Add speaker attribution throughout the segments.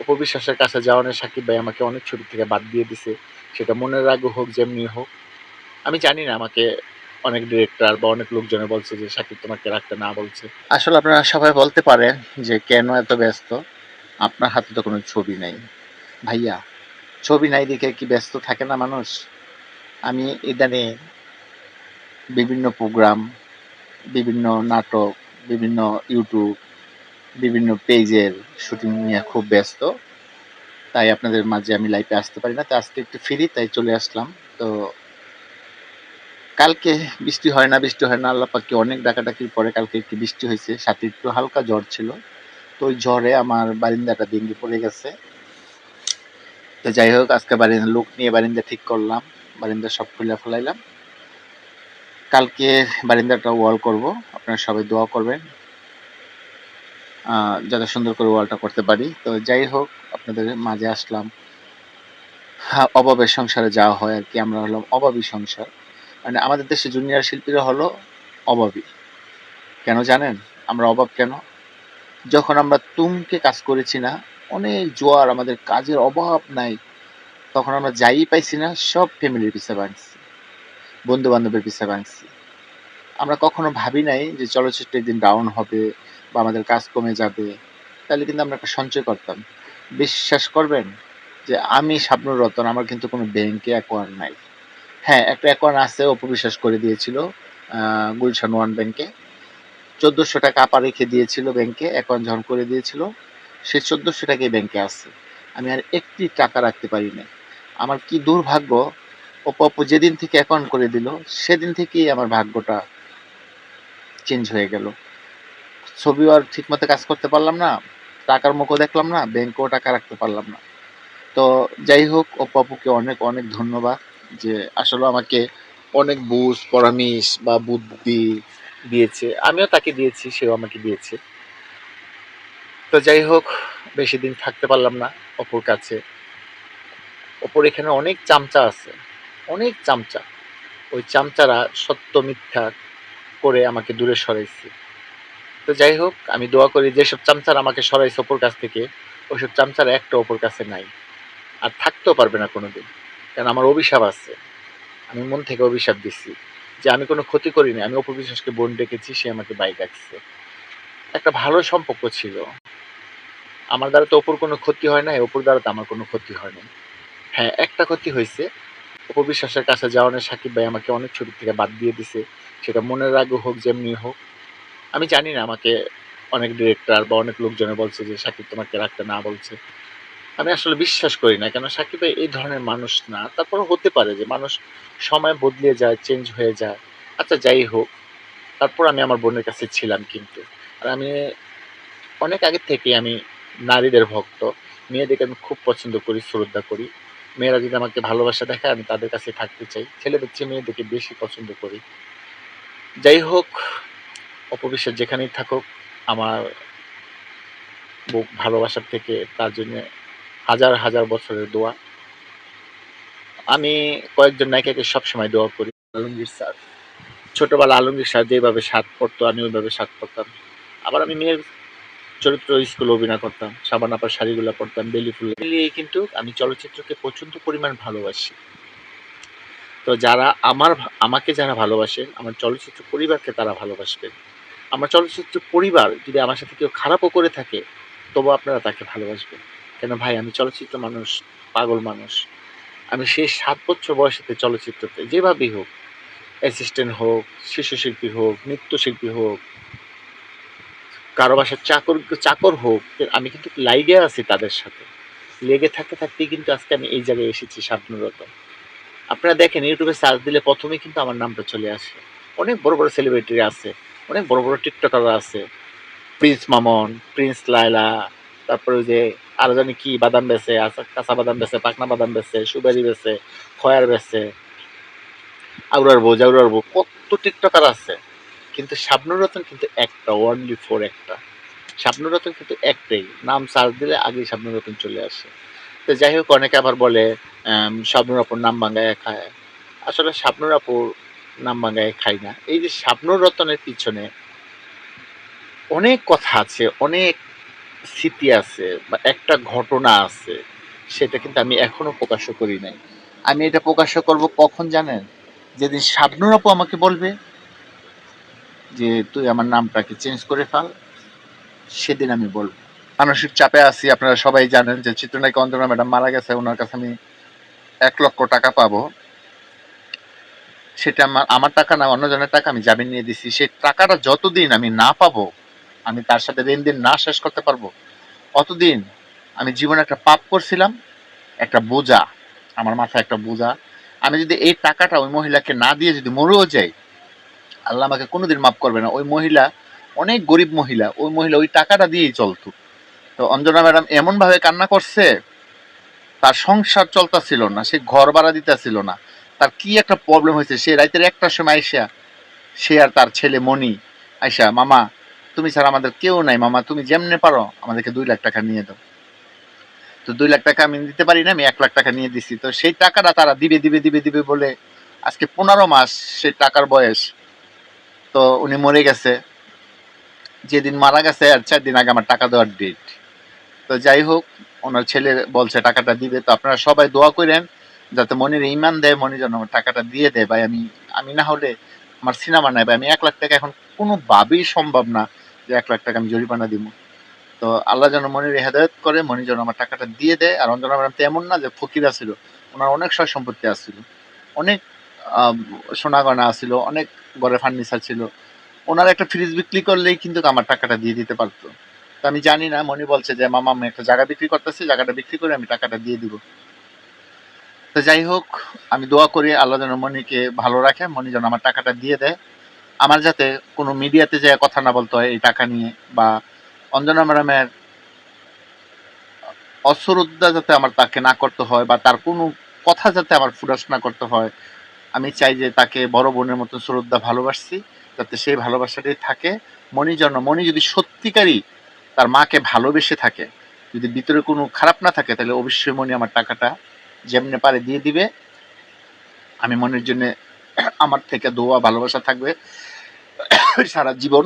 Speaker 1: অপবিশ্বাসের কাছে যাওয়ানোর সাকিব ভাই আমাকে অনেক ছবি থেকে বাদ দিয়ে দিছে। সেটা মনের রাগও হোক, যেমনি হোক। আমি জানি না আমাকে অনেক ডিরেক্টর বা অনেক লোকজনে বলছে যে, সাকিব, তোমাকে রাখতে না বলছে। আসলে আপনারা সবাই বলতে পারেন যে, কেন এত ব্যস্ত? আপনার হাতে তো কোনো ছবি নাই। ভাইয়া, ছবি নাই দেখে কি ব্যস্ত থাকে না মানুষ? আমি ইদানে বিভিন্ন প্রোগ্রাম বিভিন্ন নাটক, বিভিন্ন ইউটিউব বিভিন্ন পেজের শুটিং নিয়ে খুব ব্যস্ত। তাই আপনাদের মাঝে আমি লাইভে আসতে পারি না। তো আজকে একটু ফ্রি তাই চলে আসলাম। তো কালকে বৃষ্টি হয় না, বৃষ্টি হয় না, আল্লাহ পাকি অনেক ডাকাডাকির পরে কালকে একটু বৃষ্টি হয়েছে। সাথে একটু হালকা জ্বর ছিল। তো ওই জ্বরে আমার বারিন্দাটা ভেঙে পড়ে গেছে। তো যাই হোক, আজকে বারিন্দা, লোক নিয়ে বারিন্দা ঠিক করলাম। বারিন্দা সব খুলে ফেলাইলাম। কালকে বারিন্দাটা ওয়াল করব। আপনারা সবাই দোয়া করবেন। যাতে সুন্দর করে ওয়ালটা করতে পারি। তো যাই হোক, আপনাদের মাঝে আসলাম। অভাবের সংসারে যাওয়া হয় আর কি, আমরা হলাম অভাবী সংসার। মানে আমাদের দেশে জুনিয়র শিল্পীরা হলো অভাবী। কেন জানেন? আমরা অভাব কেন? যখন আমরা তুমকে কাজ করেছি না, অনেক জোয়ার আমাদের কাজের অভাব নাই। তখন আমরা যাই পাইছি না, সব ফ্যামিলির পিছে ভাঙছি বন্ধু বান্ধবের পিছে ভাঙছি। আমরা কখনো ভাবি নাই যে চলচ্চিত্র একদিন ডাউন হবে বা আমাদের কাজ কমে যাবে, তাহলে কিন্তু আমরা একটা সঞ্চয় করতাম। বিশ্বাস করবেন যে আমি শাবনুর রতন, আমার কিন্তু কোনো ব্যাংকে অ্যাকাউন্ট নাই। হ্যাঁ একটা অ্যাকাউন্ট আছে অপবিশ্বাস করে দিয়েছিল গুলশান ওয়ান ব্যাংকে চোদ্দোশো টাকা আপা রেখে দিয়েছিল ব্যাংকে অ্যাকাউন্ট যখন করে দিয়েছিল। সেই চোদ্দোশো টাকাই ব্যাংকে আছে। আমি আর একটি টাকা রাখতে পারি না আমার কি দুর্ভাগ্য, অপু অপু যেদিন থেকে অ্যাকাউন্ট করে দিল, সেদিন থেকেই আমার ভাগ্যটা চেঞ্জ হয়ে গেল। ছবিও আর ঠিক মতো কাজ করতে পারলাম না, টাকার মুখও দেখলাম না ব্যাংকেও টাকা রাখতে পারলাম না। তো যাই হোক অপু আপুকে অনেক অনেক ধন্যবাদ যে আসলে আমাকে অনেক বুঝ পরামর্শ বা বুদ্ধি দিয়েছে। আমিও তাকে দিয়েছি, সেও আমাকে দিয়েছে। তো যাই হোক, বেশি দিন থাকতে পারলাম না অপুর কাছে। অপুর এখানে অনেক চামচা আছে, অনেক চামচা। ওই চামচারা সত্য মিথ্যা করে আমাকে দূরে সরাইছে। তো যাই হোক, আমি দোয়া করি যেসব চামচারা আমাকে সরাইছে অপুর কাছ থেকে ওইসব চামচারা একটা অপুর কাছে নাই। আর থাকতেও পারবে না কোনোদিন, কারণ আমার অভিশাপ আছে। আমি মন থেকে অভিশাপ দিচ্ছি যে আমি কোনো ক্ষতি করিনি আমি অপু বিশ্বাসকে বোন ডেকেছি, সে আমাকে বাইক ডাকছে একটা ভালো সম্পর্ক ছিল। আমার দ্বারা তো অপুর কোনো ক্ষতি হয় না অপুর দ্বারা তো আমার কোনো ক্ষতি হয় না হ্যাঁ একটা ক্ষতি হয়েছে। অপু বিশ্বাসের কাছে যাওয়ানোর সাকিব ভাই আমাকে অনেক ছবি থেকে বাদ দিয়ে দিছে। সেটা মনের রাগও হোক, যেমনি হোক। আমি জানি না আমাকে অনেক ডিরেক্টর বা অনেক লোকজনে বলছে যে সাকিব তোমাকে রাখতে না বলছে। আমি আসলে বিশ্বাস করি না, কেন সাকিব এই ধরনের মানুষ না। তারপরে হতে পারে যে মানুষ সময় বদলে যায় চেঞ্জ হয়ে যায়। আচ্ছা যাই হোক, তারপর আমি আমার বোনের কাছে ছিলাম কিন্তু। আর আমি অনেক আগে থেকে আমি নারীদের ভক্ত। মেয়েদেরকে আমি খুব পছন্দ করি, শ্রদ্ধা করি। মেয়েরা যদি আমাকে ভালোবাসা দেখায়, আমি তাদের কাছে থাকতে চাই। ছেলেদের চেয়ে মেয়েদেরকে বেশি পছন্দ করি। যাই হোক অপবিশ্বাস যেখানেই থাকুক, আমার বুক ভালোবাসার থেকে তার জন্য হাজার হাজার বছরের দোয়া। আমি কয়েকজন নায়িকাকে সবসময় দোয়া করি। আলমগীর স্যার। ছোটবেলা আলমগীর স্যার যেভাবে সাত পড়তো, আমি ওইভাবে সাত পড়তাম আবার আমি মেয়ের চরিত্র স্কুলে অভিনয় করতাম, সাবান আপার শাড়িগুলো পরতাম, বেলি ফুল মিলিয়ে কিন্তু আমি চলচ্চিত্রকে প্রচণ্ড পরিমাণ ভালোবাসি। তো যারা আমার, আমাকে যারা ভালোবাসেন আমার চলচ্চিত্র পরিবারকে তারা ভালোবাসবেন। আমার চলচ্চিত্র পরিবার যদি আমার সাথে কেউ খারাপও করে থাকে তবু আপনারা তাকে ভালোবাসবেন। কেন ভাই, আমি চলচ্চিত্র মানুষ, পাগল মানুষ। আমি সেই সাত বছর বয়সেতে চলচ্চিত্রতে যেভাবেই হোক অ্যাসিস্ট্যান্ট হোক শিশু শিল্পী হোক, নৃত্যশিল্পী হোক, কারও বাসার চাকর চাকর হোক, আমি কিন্তু লাইগে আছি তাদের সাথে। লেগে থাকতে থাকতেই কিন্তু আজকে আমি এই জায়গায় এসেছি স্বপ্নরত আপনারা দেখেন, ইউটিউবে সার্চ দিলে প্রথমেই কিন্তু আমার নামটা চলে আসে। অনেক বড় বড় সেলিব্রিটি আছে। অনেক বড় বড় টিকটকার আছে। প্রিন্স মামন, প্রিন্স লায়লা, তারপরে ওই যে আরও জানি কি বাদাম বেচে আচা- কাঁচা বাদাম বেচে পাকনা বাদাম বেচে, সুপারি বেচে, খয়ার বেচে, আউরার বউ, জাউরার বউ, কত টিকটকার আছে। কিন্তু শাবনুর রতন কিন্তু একটা ওনলি ফোর একটা। শাবনুর রতন কিন্তু একটাই, নাম সার্চ দিলে আগেই শাবনুর রতন চলে আসে। তো যাই হোক, অনেকে আবার বলে শাবনুর আপুর নাম ভাঙ্গায় খায়। আসলে শাবনুর আপুর নাম ভাঙ্গায় খাই না। এই যে শাবনুর রতনের পিছনে অনেক কথা আছে, অনেক স্মৃতি আছে বা একটা ঘটনা আছে, সেটা কিন্তু আমি এখনও প্রকাশ করি নাই। আমি এটা প্রকাশ করব কখন জানেন? যেদিন শাবনুর আপু আমাকে বলবে যে, তুই আমার নামটাকে চেঞ্জ করে ফেল। সেদিন আমি বলব। মানসিক চাপে আছি, আপনারা সবাই জানেন যে চিত্রনায়িকা অঞ্জনা ম্যাডাম মারা গেছে, ওনার কাছে আমি এক লক্ষ টাকা পাবো। সেটা আমার আমার টাকা না, অন্যজনের টাকা আমি জামিন নিয়ে দিছি। সেই টাকাটা যতদিন আমি না পাবো, আমি তার সাথে লেনদেন না শেষ করতে পারব, অতদিন আমি জীবনে একটা পাপ করছিলাম, একটা বোঝা, আমার মাথায় একটা বোঝা। আমি যদি এই টাকাটা ওই মহিলাকে না দিয়ে যদি মরেও যাই, আল্লাহ আমাকে কোনোদিন মাফ করবে না। ওই মহিলা অনেক গরিব মহিলা, ওই মহিলা ওই টাকাটা দিয়েই চলতো। তো অঞ্জনা ম্যাডাম এমনভাবে কান্না করছে, তার সংসার চলতেছিল না, সে ঘর ভাড়া দিতেছিল না। তার কি একটা প্রবলেম হয়েছে? সে রাতের একটার সময় আইসা, সে আর তার ছেলে মনি আইসা, মামা, তুমি ছাড়া আমাদের কেউ নাই, মামা, তুমি যেমনে পারো আমাদেরকে দুই লাখ টাকা নিয়ে দাও। তো দুই লাখ টাকা আমি দিতে পারি না, আমি এক লাখ টাকা নিয়ে দিচ্ছি তো সেই টাকাটা তারা দিবে দিবে দিবে দিবে বলে আজকে পনেরো মাস সেই টাকার বয়স। তো উনি মরে গেছে। যেদিন মারা গেছে, আর চার দিন আগে আমার টাকা দেওয়ার ডেট তো যাই হোক, ওনার ছেলে বলছে টাকাটা দিবে। তো আপনারা সবাই দোয়া করেন যাতে মনির ইমান দেয় মনি যেন আমার টাকাটা দিয়ে দেয়। ভাই, আমি আমি না হলে আমার সিনেমা নাই। ভাই, আমি এক লাখ টাকা এখন কোনোভাবেই সম্ভব না যে এক লাখ টাকা আমি জরিমানা দিব। তো আল্লাহ যেন মনির হেদায়ত করে মনি যেন আমার টাকাটা দিয়ে দেয়। আর অঞ্জনা ম্যাডাম তো এমন না যে ফকির আছিল, ওনার অনেক সয় সম্পত্তি আছিল। অনেক সোনা গয়না আছিল, অনেক ঘরে ফার্নিচার ছিল। ওনার একটা ফ্রিজ বিক্রি করলেই কিন্তু আমার টাকাটা দিয়ে দিতে পারতো। তো আমি জানি না মনি বলছে যে, মামা, আমি একটা জায়গা বিক্রি করতেছি, জায়গাটা বিক্রি করে আমি টাকাটা দিয়ে দিব। তো যাই হোক, আমি দোয়া করি আল্লাহ যেন মনিকে ভালো রাখে মনি যেন আমার টাকাটা দিয়ে দেয়। আমার যাতে কোনো মিডিয়াতে যে কথা না বলতে হয় এই টাকা নিয়ে, বা অঞ্জনা ম্যাডামের অশ্রদ্ধা যাতে আমার তাকে না করতে হয়, বা তার কোনো কথা যাতে আমার ফুরাস না করতে হয়, আমি চাই যে তাকে বড় বোনের মতো শ্রদ্ধা ভালোবাসছি, যাতে সেই ভালোবাসাটাই থাকে। মনি যেন মনি যদি সত্যিকারই তার মাকে ভালোবেসে থাকে, যদি ভিতরে কোনো খারাপ না থাকে, তাহলে অবশ্যই মনি আমার টাকাটা যেমনি পারে দিয়ে দিবে। আমি মনের জন্য আমার থেকে দোয়া, ভালোবাসা থাকবে সারা জীবন।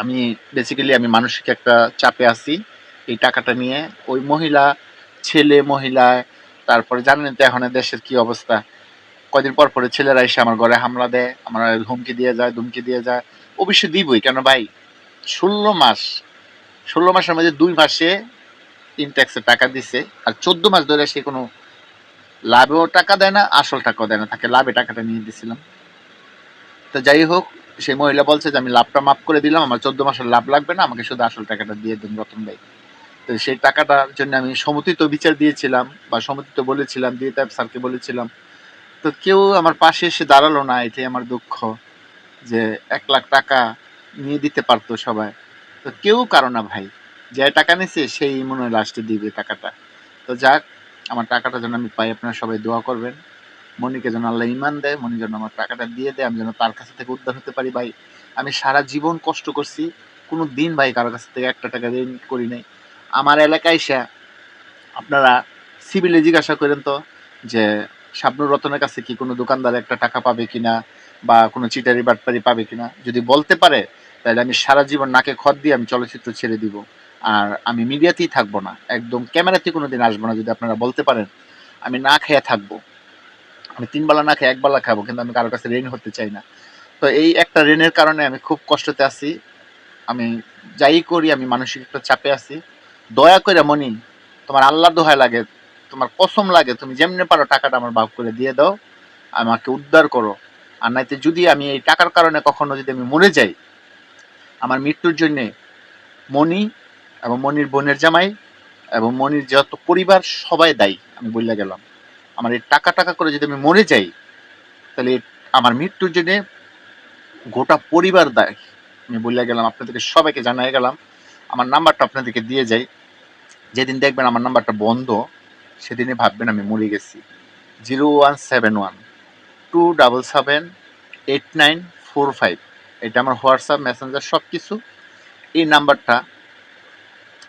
Speaker 1: আমি বেসিক্যালি আমি মানসিক একটা চাপে আছি এই টাকাটা নিয়ে। ওই মহিলা, ছেলে মহিলা, তারপরে জানেন তো এখন দেশের কি অবস্থা। কয়দিন পর পরে ছেলেরা এসে আমার ঘরে হামলা দেয়, আমার হুমকি দিয়ে যায়, ধুমকি দিয়ে যায়। অবশ্যই দিবই, কেন ভাই? ষোলো মাস, ষোলো মাসের মধ্যে দুই মাসে তিন ট্যাক্সের টাকা দিছে। আর চোদ্দ মাস ধরে সে কোনো লাভেও টাকা দেয় না, আসল টাকাও দেয় না। তাকে লাভে টাকাটা নিয়ে দিয়েছিলাম তো যাই হোক, সেই মহিলা বলছে যে, আমি লাভটা মাফ করে দিলাম, আমার চোদ্দ মাসের লাভ লাগবে না, আমাকে শুধু আসল টাকাটা দিয়ে দিন রতন ভাই। তো সেই টাকাটার জন্য আমি সমতিত বিচার দিয়েছিলাম বা সমতিত বলেছিলাম, দিয়ে তাই স্যারকে বলেছিলাম। তো কেউ আমার পাশে এসে দাঁড়াল না, এটাই আমার দুঃখ যে এক লাখ টাকা নিয়ে দিতে পারতো সবাই। তো কেউ কারও না ভাই, যে টাকা নিছে, সেই মনে হয় লাস্টে দিবে টাকাটা। তো যাক আমার টাকাটা যেন আমি পাই, আপনারা সবাই দোয়া করবেন। মনিকে যেন আল্লাহ ইমান দেয়, মনি যেন আমার টাকাটা দিয়ে দেয়, আমি যেন তার কাছ থেকে উদ্ধার হতে পারি। ভাই, আমি সারা জীবন কষ্ট করছি, কোনো দিন ভাই কারোর কাছ থেকে একটা টাকা ঋণ করি নাই। আমার এলাকায় সে আপনারা সিভিলে জিজ্ঞাসা করেন তো যে, শাবনুর রতনের কাছে কি কোনো দোকানদার একটা টাকা পাবে কিনা বা কোনো চিটারি বাটপারি পাবে কিনা? যদি বলতে পারে, তাহলে আমি সারা জীবন নাকে খত দিয়ে আমি চলচ্চিত্র ছেড়ে দিব। আর আমি মিডিয়াতেই থাকব না। একদম ক্যামেরাতে কোনো দিন আসব না, যদি আপনারা বলতে পারেন। আমি না খেয়ে থাকব। আমি তিন বেলা না খেয়ে এক বেলা খাব, কিন্তু আমি কারোর কাছে ঋণ হতে চাই না। তো এই একটা ঋণের কারণে আমি খুব কষ্টতে আছি। আমি যাই করি, আমি মানসিক একটা চাপে আছি। দয়া করে মনি, তোমার আল্লাহর দোহায় লাগে, তোমার কসম লাগে, তুমি যেমনি পারো টাকাটা আমার ভাগ করে দিয়ে দাও, আমাকে উদ্ধার করো। আর নাইতে যদি আমি এই টাকার কারণে কখনো যদি আমি মরে যাই, আমার মৃত্যুর জন্যে মনি এবং মনির বোনের জামাই এবং মনির যত পরিবার সবাই দায়ী, আমি বললে গেলাম। আমার এই টাকা টাকা করে যদি আমি মরে যাই, তাহলে আমার মৃত্যুর জন্যে গোটা পরিবার দায়ী। আমি বললে গেলাম, আপনাদেরকে সবাইকে জানাই গেলাম। আমার নাম্বারটা আপনাদেরকে দিয়ে যাই। যেদিন দেখবেন আমার নাম্বারটা বন্ধ সেদিনে ভাববেন আমি মরে গেছি। Zero one seven one, two double seven, eight nine four five. এটা আমার হোয়াটসঅ্যাপ, মেসেঞ্জার সব কিছু এই নাম্বারটা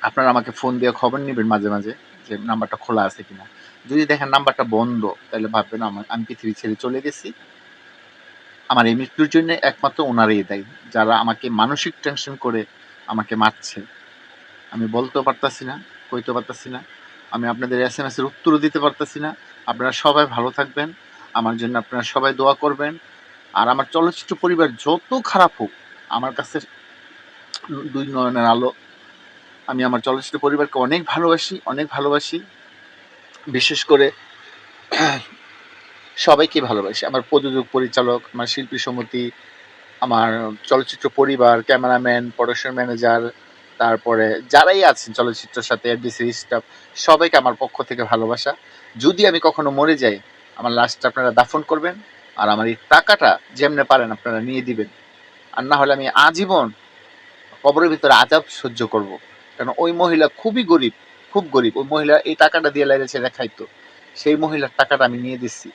Speaker 1: আপনারা আমাকে ফোন দিয়ে খবর নেবেন মাঝে মাঝে যে নাম্বারটা খোলা আছে কিনা। যদি দেখেন নাম্বারটা বন্ধ, তাহলে ভাববেন আমার, আমি পৃথিবী ছেড়ে চলে গেছি? আমার এই মৃত্যুর জন্য একমাত্র ওনারাই দায়ী, যারা আমাকে মানসিক টেনশন করে আমাকে মারছে। আমি বলতেও পারতাছি না কইতে পারতাছি না, আমি আপনাদের এস এম এসের উত্তরও দিতে পারতাছি না। আপনারা সবাই ভালো থাকবেন, আমার জন্য আপনারা সবাই দোয়া করবেন। আর আমার চলচ্চিত্র পরিবার যত খারাপ হোক, আমার কাছে দুই নয়নের আলো আমি আমার চলচ্চিত্র পরিবারকে অনেক ভালোবাসি অনেক ভালোবাসি। বিশেষ করে সবাইকে ভালোবাসি। আমার প্রযোজক, পরিচালক, আমার শিল্পী সমিতি, আমার চলচ্চিত্র পরিবার, ক্যামেরাম্যান প্রোডাকশন ম্যানেজার তারপরে যারাই আছেন চলচ্চিত্রের সাথে এফডিসি স্টাফ সবাইকে আমার পক্ষ থেকে ভালোবাসা। যদি আমি কখনো মরে যাই, আমার লাস্টটা আপনারা দাফন করবেন আর আমার এই টাকাটা যেমনে পারেন আপনারা নিয়ে দিবেন। আর না হলে আমি আজীবন কবরের ভিতরে আজাব সহ্য করব। কারণ ওই মহিলা খুবই গরিব, খুব গরিব। ওই মহিলা এই টাকাটা দিয়ে লাইলে ছেড়ে খাইতো। সেই মহিলার টাকাটা আমি নিয়ে দিচ্ছি।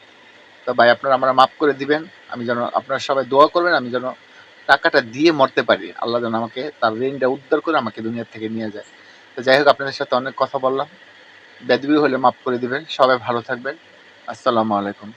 Speaker 1: তো ভাই, আপনারা আমরা মাফ করে দিবেন। আমি যেন আপনারা সবাই দোয়া করবেন, আমি যেন টাকাটা দিয়ে মরতে পারি। আল্লাহ যেন আমাকে তার ঋণটা উদ্ধার করে আমাকে দুনিয়া থেকে নিয়ে যায়। তো যাই হোক, আপনাদের সাথে অনেক কথা বললাম। বেদবি হলে মাফ করে দিবেন। সবাই ভালো থাকবেন। আসসালামু আলাইকুম।